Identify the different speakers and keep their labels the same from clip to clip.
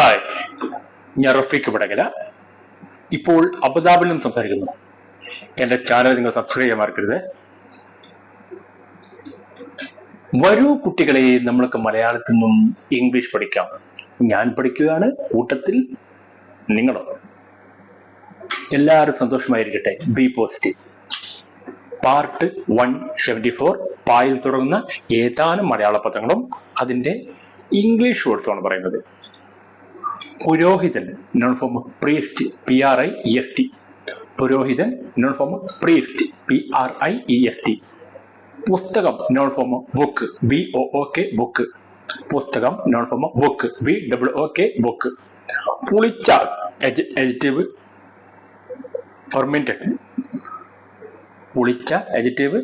Speaker 1: Hi. ഞാൻ റഫീഖ് പടകല ഇപ്പോൾ അബുദാബിൽ നിന്ന് സംസാരിക്കുന്നു. എന്റെ ചാനൽ നിങ്ങൾ സബ്സ്ക്രൈബ് ചെയ്യാൻ മറക്കരുത്. വരൂ കുട്ടികളെ നമ്മൾക്ക് മലയാളത്തിൽ നിന്നും ഇംഗ്ലീഷ് പഠിക്കാം. ഞാൻ പഠിക്കുകയാണ് കൂട്ടത്തിൽ നിങ്ങളോ? എല്ലാവരും സന്തോഷമായിരിക്കട്ടെ. B positive part one seventy four പായിൽ തുടങ്ങുന്ന ഏതാനും മലയാള പദങ്ങളും അതിന്റെ ഇംഗ്ലീഷ് വേർഡ്സുമാണ് പറയുന്നത്. പുരോഹിതൻ noun form priest P R I E S T പുരോഹിതൻ noun form priest P R I E S T പുസ്തകം noun form book B O O K book പുസ്തകം noun form book B W O K book പുളിച്ച adjective fermented പുളിച്ച adjective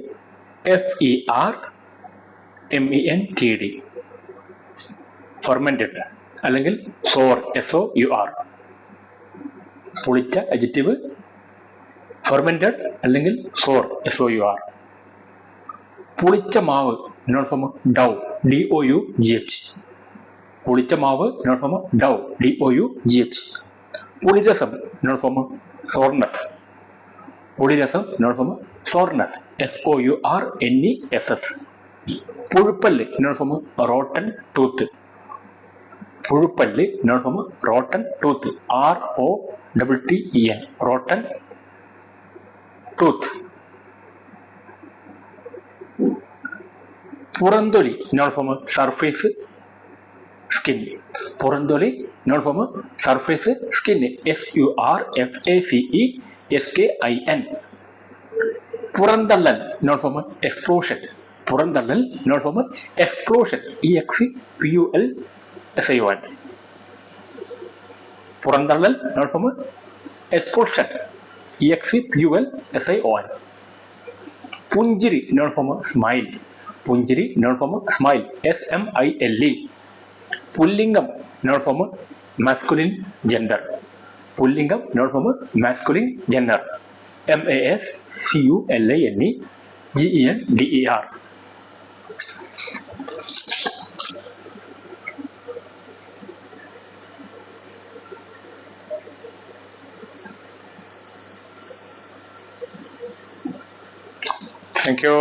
Speaker 1: F E R M E N T D fermented അല്ലെങ്കിൽ sour S O U R പുളിച്ച adjective fermented അല്ലെങ്കിൽ sour S O U R പുളിച്ച മാവ് noun form dough D O U G H പുളിച്ച മാവ് noun form dough D O U G H പുളിരസം noun form sourness പുളിരസം noun form sourness S O U R N E S S പുഴുപ്പല്ല് noun form rotten tooth പുഴുപ്പല്ല് form rotten tooth R O double T E N rotten tooth പുറന്തൊലി form surface skin പുറന്തൊലി form surface skin S U R F A C E S K I N പുറന്തള്ളൽ form explosion പുറന്തള്ളൽ form explosion E X P U L S I O N പുറന്തള്ളൽ noun form explosion E X P U L S I O N പുഞ്ചിരി noun form smile പുഞ്ചിരി noun form smile S M I L E പുല്ലിംഗം noun form masculine gender പുല്ലിംഗം noun form masculine gender M A S C U L I N E G E N D E R thank you